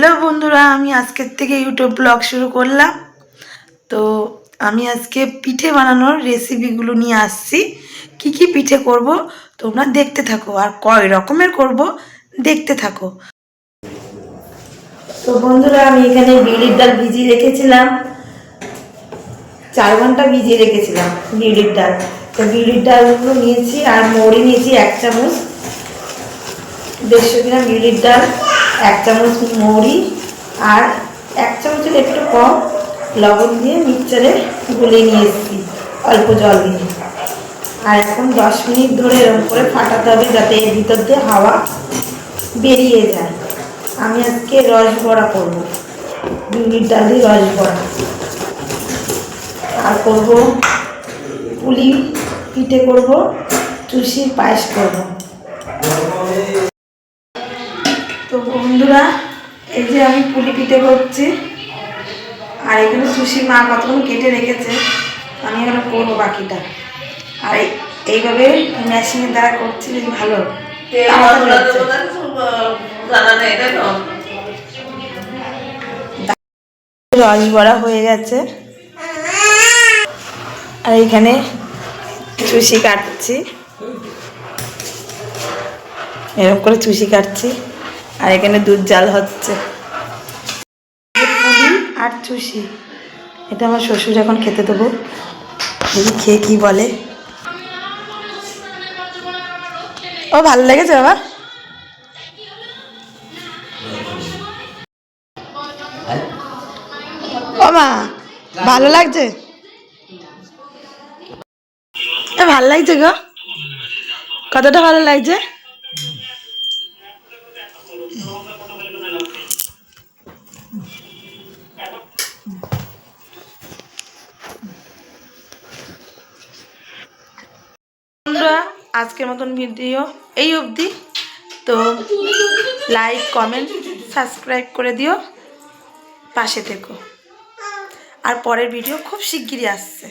Hello বন্ধুরা, আমি আজকের থেকে ইউটিউব ব্লগ শুরু করলাম। তো আমি আজকে পিঠে বানানোর রেসিপিগুলো নিয়ে আসছি। কি কি পিঠে করব তোমরা দেখতে থাকো, আর কয় রকমের করব দেখতে থাকো। তো বন্ধুরা, আমি এখানে বিউলির ডাল ভিজিয়ে রেখেছিলাম। চার ঘণ্টা ভিজিয়ে রেখেছিলাম বিউলির ডাল। তো বিউলির ডালগুলো নিয়েছি আর মৌরি নিয়েছি এক চামচ। দেড়শো গ্রাম বিউলির ডাল। এক চামচ মৌরি আর এক চামচের একটু কম লবণ দিয়ে মিক্সচারে গুলে নিয়ে এসেছি, অল্প জল দিয়ে। আর এখন দশ মিনিট ধরে এরকম করে ফাটাতে হবে যাতে এর ভিতর দিয়ে হাওয়া বেরিয়ে যায়। আমি আজকে রস বড়া করব বিউলির ডাল দিয়ে রস বড়া। আর করব পুলি, পিঠে করব চুষির পায়েস করব। বন্ধুরা এই যে আমি পুলি পিঠে করছি। আর এখানে সুশি মা কতক্ষণ কেটে রেখেছে আমি এখানে করব বাকিটা। আর এই- এইভাবে মেশিনের দ্বারা করছি বেশ ভালো। রস বড়া হয়ে গেছে। আর এখানে চুষি কাটছি। এরকম করে চুষি কাটছি। আর এখানে দুধ জাল হচ্ছে। আর চুষি এটা আমার শ্বশুর এখন খেতে দেবো। খেয়ে কি বলে। ও, ভালো লেগেছে বাবা? ও মা, ভালো লাগছে? ভালো লাগছে গো। কতটা ভালো লাগছে? বন্ধুরা, আজকের মতন ভিডিও এই অবধি। তো লাইক কমেন্ট সাবস্ক্রাইব করে দিও। পাশে থেকো। আর পরের ভিডিও খুব শিগগিরই আসছে।